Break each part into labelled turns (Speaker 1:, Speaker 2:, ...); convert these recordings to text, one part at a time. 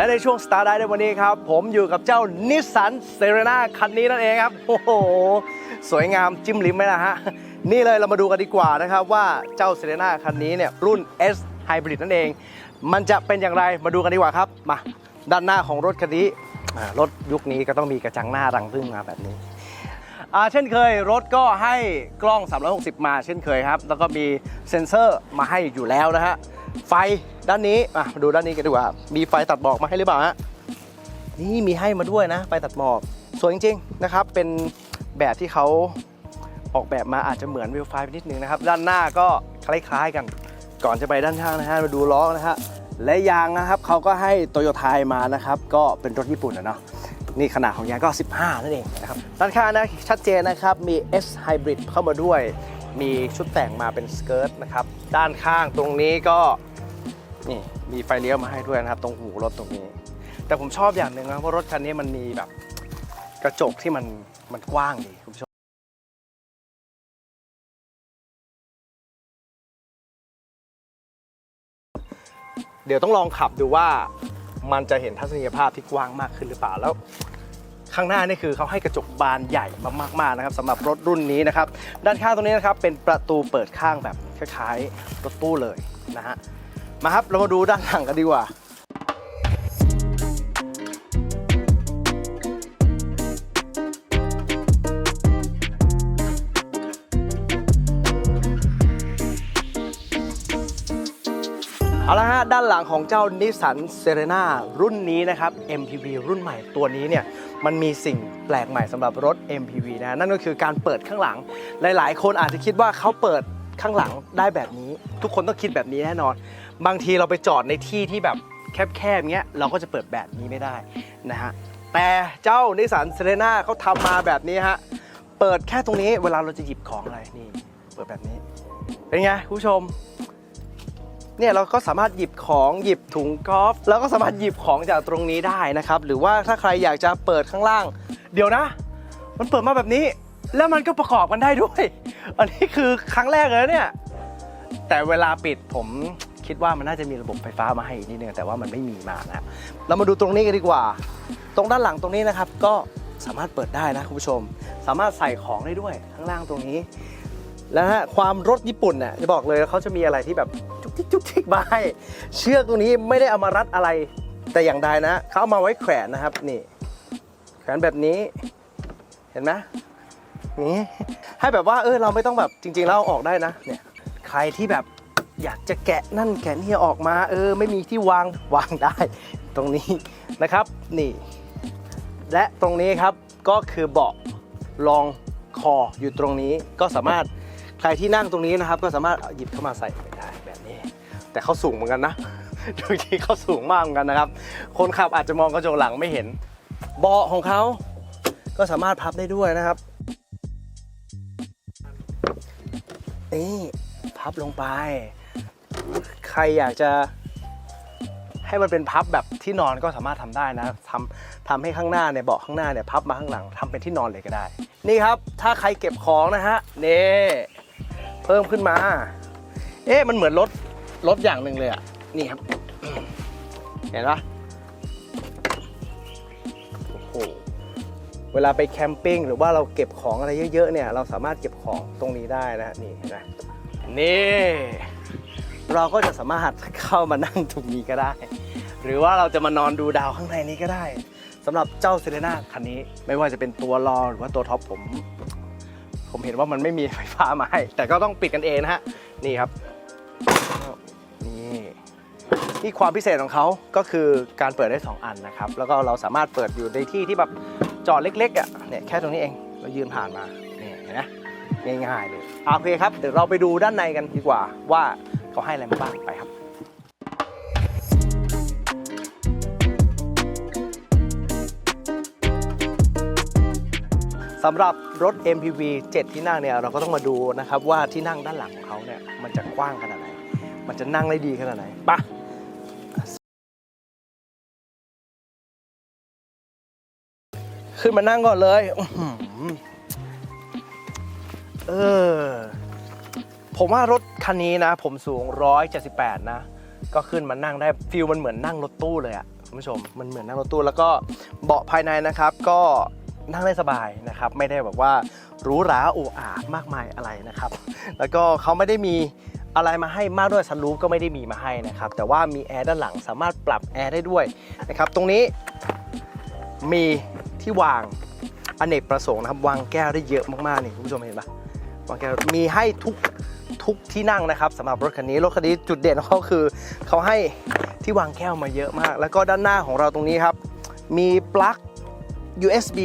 Speaker 1: และในช่วง Star d i ในวันนี้ครับ ผมอยู่กับเจ้านิสสันเซเรนาคันนี้นั่นเองครับ โอ้โห สวยงามจิ้มลิ้มไหมล่ะฮะ นี่เลยเรามาดูกันดีกว่านะครับ ว่าเจ้าเซเรนาคันนี้เนี่ยรุ่น S Hybrid นั่นเอง มันจะเป็นอย่างไรมาดูกันดีกว่าครับ มา ด้านหน้าของรถคันนี้รถยุคนี้ก็ต้องมีกระจังหน้ารังพึ่งมาแบบนี้เช่นเคยรถก็ให้กล้อง 360 มาเช่นเคยครับ แล้วก็มีเซ็นเซอร์มาให้อยู่แล้วนะฮะไฟ ด้านนี้อะมาดูด้านนี้กันดีกว่า มีไฟตัดหมอกมาให้หรือเปล่าฮะนี่มีให้มาด้วยนะไฟตัดหมอกสวยจริงๆนะครับ เป็นแบบที่เขาออกแบบมาอาจจะเหมือนวิวไฟไปนิดนึงนะครับ ด้านหน้าก็คล้ายๆกัน ก่อนจะไปด้านข้างนะฮะมาดูล้อนะฮะและยางนะครับเขาก็ให้โตโยต้ามานะครับ ก็เป็นรถญี่ปุ่นนะเนาะนี่ขนาดของยางก็ 15 นั่นเองนะครับด้านข้างนะชัดเจนนะครับ มี S Hybrid เข้ามาด้วย มีชุดแต่งมาเป็นสเกิร์ตนะครับ ด้านข้างตรงนี้ก็ นี่มีไฟเลี้ยวมาให้ด้วยนะครับ ตรงหูรถตรงนี้ แต่ผมชอบอย่างหนึ่งนะว่ารถคันนี้มันมีแบบกระจกที่มันมันกว้างดีคุณผู้ชมเดี๋ยวต้องลองขับดูว่ามันจะเห็นทัศนียภาพที่กว้างมากขึ้นหรือเปล่าแล้วข้างหน้านี่คือเขาให้กระจกบานใหญ่มากๆนะครับสำหรับรถรุ่นนี้นะครับ ด้านข้างตรงนี้นะครับเป็นประตูเปิดข้างแบบคล้ายๆรถตู้เลยนะฮะ มาครับ เรามาดูด้านหลังกันดีกว่าเอาละฮะด้านหลังของเจ้านิสสันเซเรนารุ่นนี้นะครับ MPV รุ่นใหม่ตัวนี้เนี่ยมันมีสิ่งแปลกใหม่สำหรับรถ MPV นะนั่นก็คือการเปิดข้างหลัง หลาย ๆ คนอาจจะคิดว่าเขาเปิดข้างหลังได้แบบนี้ ทุกคนต้องคิดแบบนี้แน่นอน บางทีเราไปจอดในที่ที่แบบแคบๆเงี้ยเราก็จะเปิดแบบนี้ไม่ได้นะฮะแต่เจ้านิสันเซเรนาเขาทำมาแบบนี้ฮะเปิดแค่ตรงนี้เวลาเราจะหยิบของอะไรนี่ เปิดแบบนี้ เป็นไงคุณผู้ชมเนี่ยเราก็สามารถหยิบของหยิบถุงกอล์ฟแล้วก็สามารถหยิบของจากตรงนี้ได้นะครับ หรือว่าถ้าใครอยากจะเปิดข้างล่าง เดี๋ยวนะ มันเปิดมาแบบนี้ แล้วมันก็ประกอบกันได้ด้วย อันนี้คือครั้งแรกเลยเนี่ยแต่เวลาปิดผม คิดว่ามันน่าจะมีระบบไฟฟ้ามาให้อีกนิดนึงแต่ว่ามันไม่มีมานะครับเรามาดูตรงนี้กันดีกว่า ตรงด้านหลังตรงนี้นะครับ ก็สามารถเปิดได้นะคุณผู้ชม สามารถใส่ของได้ด้วยข้างล่างตรงนี้ แล้วฮะความรถญี่ปุ่นเนี่ยจะบอกเลยเขาจะมีอะไรที่แบบจุกจิกจุกจิกมาให้เชือกตรงนี้ไม่ได้เอามารัดอะไรแต่อย่างใดนะเขาเอามาไว้แขวนนะครับนี่แขวนแบบนี้เห็นไหมนี่ให้แบบว่าเออเราไม่ต้องแบบจริง ๆ แล้วเอาออกได้นะเนี่ยใครที่แบบ อยากจะแกะนั่นแกะนี่ออกมา เออ ไม่มีที่วางวางได้ ตรงนี้นะครับนี่ และตรงนี้ครับก็คือเบาะรองคออยู่ตรงนี้ก็สามารถใครที่นั่งตรงนี้นะครับ ก็สามารถหยิบเข้ามาใส่ได้แบบนี้ แต่เขาสูงเหมือนกันนะดูทีเขาสูงมากเหมือนกันนะครับ คนขับอาจจะมองกระจกหลังไม่เห็น เบาะของเขาก็สามารถพับได้ด้วยนะครับนี่พับลงไป รอยากจะให้มันเป็นพับแบบที่นอนก็สามารถทำได้นะทำทำให้ข้างหน้าเนี่ยเบาะข้างหน้าเนี่ยพับมาข้างหลังทำเป็นที่นอนเลยก็ได้ นี่ครับ ถ้าใครเก็บของนะฮะเนี่เพิ่มขึ้นมา เอ๊ะมันเหมือนรถรถอย่างหนึ่งเลยอะนี่ครับ เห็นปะโอ้โหเวลาไปแคมปิ้งหรือว่าเราเก็บของอะไรเยอะๆเนี่ย เราสามารถเก็บของตรงนี้ได้นะฮะนี่นไหมนี่ เราก็จะสามารถเข้ามานั่งตรงนี้ก็ได้ หรือว่าเราจะมานอนดูดาวข้างในนี้ก็ได้สำหรับเจ้าเซเลน่าคันนี้ ไม่ว่าจะเป็นตัวรอหรือว่าตัวท็อปผม ผมเห็นว่ามันไม่มีไฟฟ้ามาให้ แต่ก็ต้องปิดกันเองนะฮะ นี่ครับ นี่นี่ความพิเศษของเขาก็คือการเปิดได้ 2 อันนะครับ แล้วก็เราสามารถเปิดอยู่ในที่ที่แบบจอดเล็กๆอะเนี่ยแค่ตรงนี้เองเรายืนผ่านมานี่เห็นไหมง่ายๆเลยอะโอเคครับ เดี๋ยวเราไปดูด้านในกันดีกว่าว่า เขาให้อะไรมาบ้างไปครับสำหรับรถ MPV 7 ที่นั่งเนี่ยเราก็ต้องมาดูนะครับว่าที่นั่งด้านหลังของเขาเนี่ยมันจะกว้างขนาดไหน มันจะนั่งได้ดีขนาดไหนปะขึ้นมานั่งก่อนเลย เออ ผมว่ารถคันนี้นะ ผมสูง 178 นะ ก็ขึ้นมานั่งได้ฟิลมันเหมือนนั่งรถตู้เลยอะคุณผู้ชมมันเหมือนนั่งรถตู้แล้วก็เบาะภายในนะครับ ก็นั่งได้สบายนะครับ ไม่ได้แบบว่าหรูหราโอ้อามากมายอะไรนะครับ แล้วก็เขาไม่ได้มีอะไรมาให้มากด้วยซันรูฟก็ไม่ได้มีมาให้นะครับ แต่ว่ามีแอร์ด้านหลังสามารถปรับแอร์ได้ด้วยนะครับ ตรงนี้มีที่วางอเนกประสงค์นะครับ วางแก้วได้เยอะมากๆนี่คุณผู้ชมเห็นปะวางแก้วมีให้ทุก ทุกที่นั่งนะครับสำหรับรถคันนี้รถคันนี้จุดเด่นของเขาคือเขาให้ที่วางแก้วมาเยอะมาก แล้วก็ด้านหน้าของเราตรงนี้ครับ มีปลั๊ก USB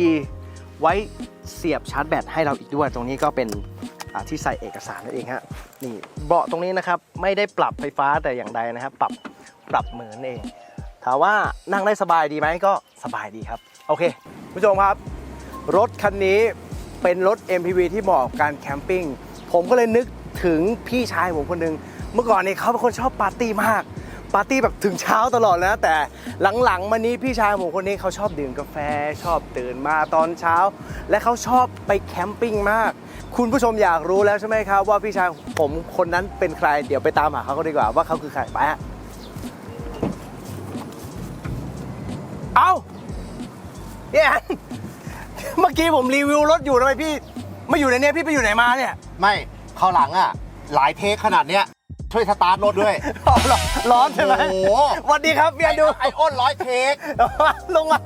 Speaker 1: ไว้เสียบชาร์จแบตให้เราอีกด้วย ตรงนี้ก็เป็นที่ใส่เอกสารนั่นเองฮะนี่เบาะตรงนี้นะครับไม่ได้ปรับไฟฟ้าแต่อย่างใดนะครับ ปรับปรับเหมือนเองถามว่านั่งได้สบายดีไหมก็สบายดีครับ โอเคผู้ชมครับ รถคันนี้เป็นรถ MPV ที่เหมาะกับการแคมปิ้งผมก็เลยนึก ถึงพี่ชายผมคนหนึ่งเมื่อก่อนเนี่ยเขาเป็นคนชอบปาร์ตี้มากปาร์ตี้แบบถึงเช้าตลอดนะแต่หลังๆมานี้พี่ชายผมคนนี้เขาชอบดื่มกาแฟ ชอบตื่นมาตอนเช้า และเขาชอบไปแคมปิ้งมาก คุณผู้ชมอยากรู้แล้วใช่ไหมครับ ว่าพี่ชายผมคนนั้นเป็นใคร เดี๋ยวไปตามหาเขาดีกว่าว่าเขาคือใครไปฮะเอาเนี่ยเมื่อกี้ผมรีวิวรถอยู่ทำไมพี่ไม่อยู่ในนี้พี่ไปอยู่ไหนมาเนี่ย
Speaker 2: ไม่ ข้าวหลังอะ หลายเทคขนาดเนี้ย ช่วยสตาร์ทรถด้วย
Speaker 1: อ๋อเหรอร้อนใช่ไหม
Speaker 2: โอ้โห
Speaker 1: สวัสดีครับพี่แอนดู
Speaker 2: ไออ้นร้อยเทค
Speaker 1: ลงมา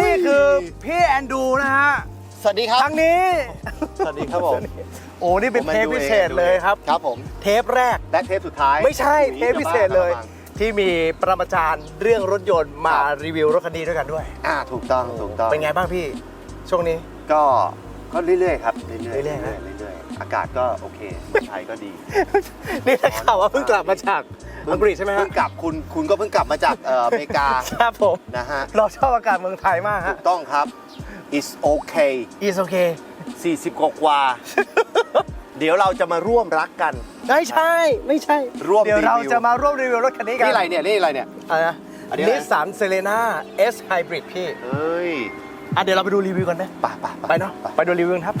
Speaker 1: นี่คือพี่แอนดูนะฮะ
Speaker 2: สวัสดีครับ
Speaker 1: ทางนี้
Speaker 2: สวัสดีครับผม
Speaker 1: โอ้ นี่เป็น
Speaker 2: ผม
Speaker 1: เทป
Speaker 2: ดู
Speaker 1: พิ
Speaker 2: อง
Speaker 1: เศษเลยครับ
Speaker 2: ครับผม
Speaker 1: เทปแรก
Speaker 2: และเทปสุดท้าย
Speaker 1: ไม่ใช่เทปพิเศษเลย
Speaker 2: จะบ้า
Speaker 1: ที่มีประมาจารย์เรื่องรถยนต์มา
Speaker 2: ครับ
Speaker 1: รีวิวรถคันนี้ด้วยกันด้วย
Speaker 2: อ่า ถูกต้อง ถูกต้อง
Speaker 1: เป็นไงบ้างพี่ ช่วงนี้
Speaker 2: ก็ ก็เรื่อยๆครับ เรื่อยๆ
Speaker 1: เรื่อยๆนะ
Speaker 2: เรื่ อยๆอากาศก็โอเคไทยก็ดี
Speaker 1: นี่ได้ข่าวว่าเพิ่งกลับมาจากอังกฤษใช่ไหมฮะ
Speaker 2: เพิ่งกลับคุณคุณก็เพิ่งกลับมาจากเอ่ออเมริกา
Speaker 1: ครับผม
Speaker 2: นะฮะ
Speaker 1: เราชอบอากาศเมืองไทยมาก
Speaker 2: ถู
Speaker 1: ฮะ
Speaker 2: กต้องครับ is okay
Speaker 1: is okay
Speaker 2: 40กว่ากว่าเดี๋ยวเราจะมาร่วมรักกัน
Speaker 1: ไม่ใช่ ไม่ใช่
Speaker 2: ร่วม
Speaker 1: เดี๋ยวเรา
Speaker 2: รีวิว
Speaker 1: จะมาร่วมรีวิวรถคันนี้กัน
Speaker 2: นี่อะไรเนี่ยนี่อะไรเนี่ย
Speaker 1: อะไรนะ
Speaker 2: อันนี้อะไร
Speaker 1: นิสสันเซเลน่า S Hybrid พี่
Speaker 2: เอ้ย
Speaker 1: อะเดี๋ยวเราไปดูรีวิวกันไหม
Speaker 2: ไปไป
Speaker 1: ไปเนาะ ไปดูรีวิวกันครับ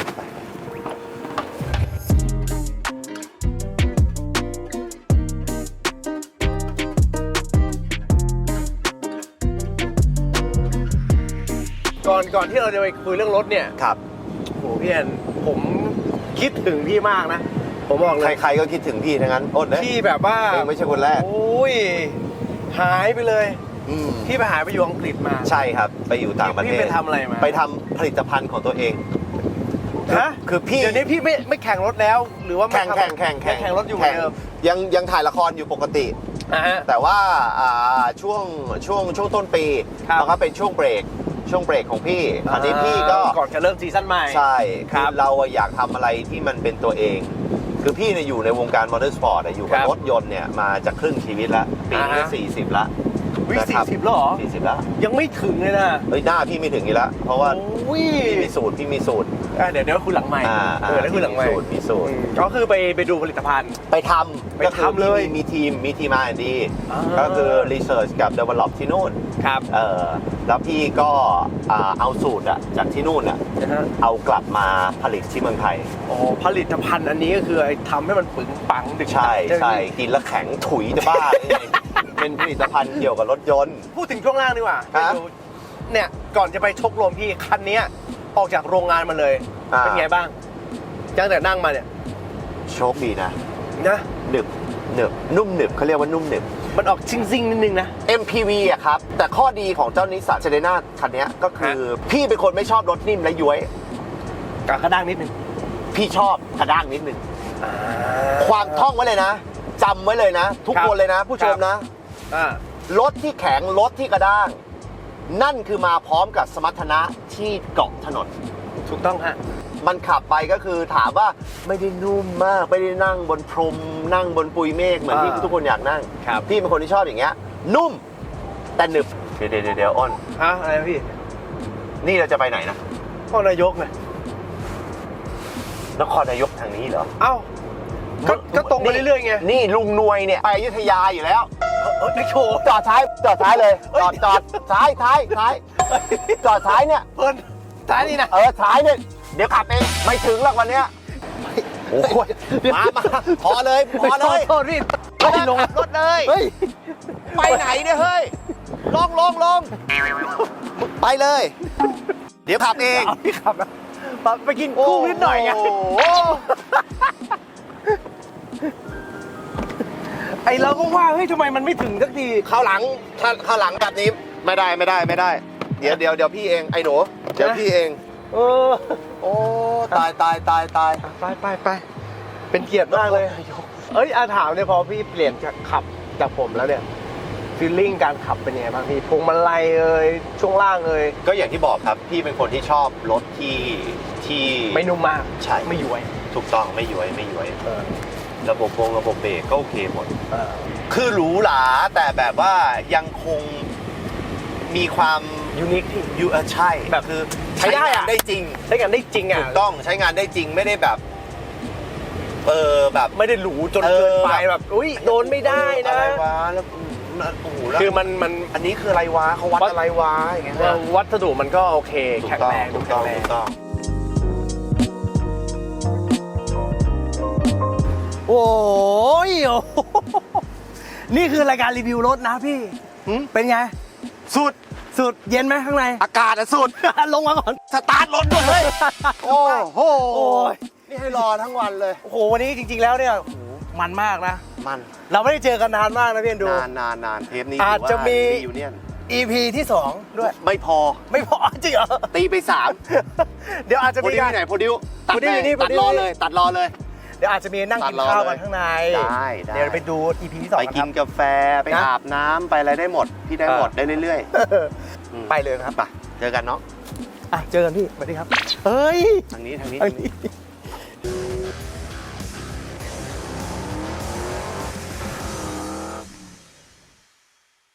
Speaker 1: ก่อนก่อนที่เราจะไปคุยเรื่องรถเนี่ย
Speaker 2: ครับ
Speaker 1: โหพี่แอนผมคิดถึงพี่มากนะ ผมบอกเลย
Speaker 2: ใครๆก็คิดถึงพี่ทั้งนั้นอ้นนะ
Speaker 1: พี่แบบว่า
Speaker 2: เองไม่ใช่คนแรก
Speaker 1: โอ้ยหายไปเลย
Speaker 2: อืม
Speaker 1: พี่ไปหายไปอยู่อังกฤษมา
Speaker 2: ใช่ครับ ไปอยู่ต่างประเทศ
Speaker 1: พี่ไปทำอะไรมา
Speaker 2: ไปทำผลิตภัณฑ์ของตัวเอง
Speaker 1: ฮะ
Speaker 2: คือพี่
Speaker 1: เดี๋ยวนี้พี่ไม่ไม่แข่งรถแล้ว หรือว่าไม่
Speaker 2: แข่ง
Speaker 1: ทำ
Speaker 2: แข่งแข่ง
Speaker 1: ไม่แข่งรถอยู่เหมือนเดิม
Speaker 2: ยังยังถ่ายละครอยู่ปกติ
Speaker 1: อ่าฮะ
Speaker 2: แต่ว่าอ่าช่วงช่วงช่วงต้นปี
Speaker 1: ครับ
Speaker 2: แล้วก็เป็นช่วงเบรก ช่วงเบรกของพี่อันนี้พี่ก็
Speaker 1: ก่อนจะเริ่มซีซั่นใหม่
Speaker 2: ใช่
Speaker 1: ครั
Speaker 2: คื
Speaker 1: บ
Speaker 2: อเราอะอยากทำอะไรที่มันเป็นตัวเอง คือพี่เนี่ยอยู่ในวงการมอเตอร์สปอร์ตอะอยู่กับ
Speaker 1: ครับ
Speaker 2: รถยนต์เนี่ยมาจะครึ่งชีวิตละปีนี้
Speaker 1: อ่าฮะ
Speaker 2: สี่สิบละ
Speaker 1: วิ
Speaker 2: นะ
Speaker 1: สี่
Speaker 2: ครับ
Speaker 1: สิบแล้วเหรอ
Speaker 2: สี่สิบละ
Speaker 1: ยังไม่ถึงเลยนะ
Speaker 2: เฮ้ยหน้าพี่ไม่ถึงอีกแล้วเพราะว่า
Speaker 1: โอ้ย
Speaker 2: พี่มีสูตรพี่มีสูตร
Speaker 1: อะเดี๋ยวเดี๋ยวคุยหลังใหม่
Speaker 2: อ่า
Speaker 1: เออเดี๋ยวคุยหลังใหม่
Speaker 2: มีสูตรมีสูตร
Speaker 1: อืมก็คือไปไปดูผลิตภัณฑ์
Speaker 2: ไปท
Speaker 1: ไปำ
Speaker 2: ก็คือ
Speaker 1: ทำเลย
Speaker 2: มีมีทีมมีทีมมาดี
Speaker 1: อ่า
Speaker 2: ก็คือ Research กับ Develop ที่นู่น
Speaker 1: ครับ
Speaker 2: เออแล้วพี่ก็อ่าเอาสูตรอะจากที่นู่นอะ
Speaker 1: นะฮะ
Speaker 2: เอากลับมาผลิตที่เมืองไทย
Speaker 1: อ๋อผลิตภัณฑ์อันนี้ก็คือไอ้ทำให้มันปึงปังดึก
Speaker 2: ใช่
Speaker 1: ดัง
Speaker 2: ใช่
Speaker 1: ไหม
Speaker 2: กินแล้วแข็งถุยจะบ้าได้ไงเป็นผลิตภัณฑ์เกี่ยวกับรถยนต์
Speaker 1: พูดถึงช่วงล่างดีกว่า
Speaker 2: ครับ
Speaker 1: ไปดูเนี่ยก่อนจะไปชกลมพี่คันเนี้ย ออกจากโรงงานมาเลย
Speaker 2: อ่า
Speaker 1: เป็นไงบ้างตั้งแต่นั่งมาเนี่ย
Speaker 2: โชคดีนะ
Speaker 1: นะ
Speaker 2: หนึบหนึบนุ่มหนึบเขาเรียกว่านุ่มหนึบ
Speaker 1: มันออกซิงซิงๆนิดนึงนะ
Speaker 2: MPV อะครับ แต่ข้อดีของเจ้านิสสันเซเลน่าคันเนี้ยก็คือ พี่เป็นคนไม่ชอบรถนิ่มและย้วย
Speaker 1: กากระด้างนิดนึง
Speaker 2: พี่ชอบกระด้างนิดนึง ความท่องไว้เลยนะจำไว้เลยนะ ทุก
Speaker 1: ครับ
Speaker 2: คนเลยนะ ผู้ชม
Speaker 1: ครับ
Speaker 2: นะ
Speaker 1: อ่าร
Speaker 2: ถที่แข็งรถที่กระด้าง นั่นคือมาพร้อมกับสมรรถนะที่เกาะถนน
Speaker 1: ถูกต้องฮะ
Speaker 2: มันขับไปก็คือถามว่าไม่ได้นุ่มมากไม่ได้นั่งบนพรม นั่งบนปุยเมฆเหมือนที่
Speaker 1: อ่า
Speaker 2: ทุกคนอยากนั่ง
Speaker 1: ครับ
Speaker 2: พี่เป็นคนที่ชอบอย่างเงี้ย นุ่ม แต่หนึบเดี๋ยวเดี๋ยวเดี๋ยวอ้น
Speaker 1: ฮะอะไรนะพี่
Speaker 2: นี่เราจะไปไหนนะ
Speaker 1: พ่อนายกไง
Speaker 2: นครนายกทางนี้เหรอ
Speaker 1: เอ้าก็ก็ตรงไปเรื่อยๆไง
Speaker 2: นี่ลุงนวยเนี่ยไปอยุธยาอยู่แล้ว
Speaker 1: เอ้ยไม่โชว์
Speaker 2: จอดท้ายจอดท้ายเลยจอดจอดท้ายท้ายท้ายจอดท้ายเนี่ย
Speaker 1: เพิ่นท้ายนี่นะ
Speaker 2: เออท้ายเนี่ยเดี๋ยวขับเองไม่ถึงหรอกวันเนี้ยโอ้โหมามาพอเลยพอเลย
Speaker 1: โทษพี่
Speaker 2: ไม่ลงรถเลย
Speaker 1: เฮ้ย
Speaker 2: ไปไหนเนี่ยเฮ้ยลงลงลงไปเลย เดี๋ยวขับเอง
Speaker 1: เอาพี่ขับนะไปไปกินกุ้งนิดหน่อยไง ไอเราก็ว่าเฮ้ยทำไมมันไม่ถึงสักที
Speaker 2: ข้าวหลังถ้าข้าวหลังแบบนี้ไม่ได้ไม่ได้ไม่ได้ เดี๋ยวเดี๋ยวเดี๋ยวพี่เองไอ้หนูเดี๋ยวพี่เอง
Speaker 1: เออ
Speaker 2: โอ้ตายตายตายตาย
Speaker 1: ไปไปไปเป็นเกียรติมากเลยเอ้ยอาถามเนี่ยพอพี่เปลี่ยนจากขับจากผมแล้วเนี่ยฟีลลิ่งการขับเป็นยังไงบ้างพี่พวงมาลัยเอ่ยช่วงล่างเอ่ย
Speaker 2: ก็อย่างที่บอกครับพี่เป็นคนที่ชอบรถที่ที่
Speaker 1: ไม่นุ่มมาก
Speaker 2: ใช่
Speaker 1: ไม่ย้วย
Speaker 2: ถูกต้องไม่ย้วยไม่ย้วย
Speaker 1: เออ
Speaker 2: ระบบวงระบบเบรกก็โอเคหมด
Speaker 1: เออ
Speaker 2: คือหรูหราแต่แบบว่ายังคงมีความ
Speaker 1: ยูนิคที่
Speaker 2: ยูเออใช่
Speaker 1: แบบ
Speaker 2: คือ
Speaker 1: ใช้ได้อะ
Speaker 2: งานได้จริง
Speaker 1: ใช้งานได้จริงอะ
Speaker 2: ถูกต้องใช้งานได้จริงไม่ได้แบบ เออแบบ
Speaker 1: ไม่ได้หรูจน
Speaker 2: เออ
Speaker 1: เกินไปแบบ อุ้ยโดนไม่ได้นะ
Speaker 2: อะไรวะแล้วโอ้โหแล้ว
Speaker 1: คือมันมัน
Speaker 2: อันนี้คืออะไรวะเขาวัด
Speaker 1: วัด
Speaker 2: อะไรวะอย่างเงี้ย
Speaker 1: เอ่อวัสดุมันก็โอเค
Speaker 2: ถูก
Speaker 1: แข็ง
Speaker 2: ต้อง
Speaker 1: แรง
Speaker 2: ถูก
Speaker 1: แข็
Speaker 2: ต้อง
Speaker 1: งแร
Speaker 2: ถู
Speaker 1: ง
Speaker 2: กต้อง
Speaker 1: โอ้ยโอ้โหนี่คือรายการรีวิวรถนะพี่
Speaker 2: หืม
Speaker 1: เป็นไง
Speaker 2: สุด
Speaker 1: สุดเย็นไหมข้างใน
Speaker 2: อากาศอะสุด
Speaker 1: ลงมาก่อน
Speaker 2: สตาร์ทรถด้วยเฮ้ย โอ้โห
Speaker 1: โอ้ย
Speaker 2: นี่ให้รอทั้งวันเลย
Speaker 1: โอ้โห วันนี้จริง ๆ แล้วเนี่ยโอ้โหมันมากนะ
Speaker 2: มัน
Speaker 1: เราไม่ได้เจอกันนานมากนะพี่เอ็นดู
Speaker 2: นานนานนานเทปนี้
Speaker 1: อาจจะมี
Speaker 2: ยูเนียน
Speaker 1: EP ที่ 2 ด้วย
Speaker 2: ไม่พอ
Speaker 1: ไม่พอจริงเหรอ
Speaker 2: ตีไปสาม
Speaker 1: เดี๋ยวอาจจะ
Speaker 2: โปร
Speaker 1: มี
Speaker 2: ดิว
Speaker 1: การ
Speaker 2: ที่ไหนโปรดิวตัด
Speaker 1: โปรดิว
Speaker 2: เลย
Speaker 1: อยู่นี่
Speaker 2: ตัด
Speaker 1: โปรดิว
Speaker 2: รอ
Speaker 1: อยู่นี่
Speaker 2: เลย ตัดรอเลย
Speaker 1: เดี๋ยวอาจจะมีนั่งกิน
Speaker 2: ตัดรอ
Speaker 1: ข้าว
Speaker 2: เลย
Speaker 1: กันข้างใน
Speaker 2: ได้ได้
Speaker 1: เดี๋ยวไปดู EP ที่2
Speaker 2: ไป
Speaker 1: นะค
Speaker 2: กิ
Speaker 1: รั
Speaker 2: น
Speaker 1: บ
Speaker 2: กาแฟไป
Speaker 1: นะ
Speaker 2: อาบน้ำไปอะไรได้หมด พี่ได้หมดได้เรื่อยๆอืม
Speaker 1: ไปเลยครับ
Speaker 2: ไปเจอกันเนาะ
Speaker 1: อะเจอกันพี่สวัสดีครับ เฮ้ย
Speaker 2: ทางนี้ทางนี้
Speaker 1: อั
Speaker 2: ทานงนี้
Speaker 1: นี้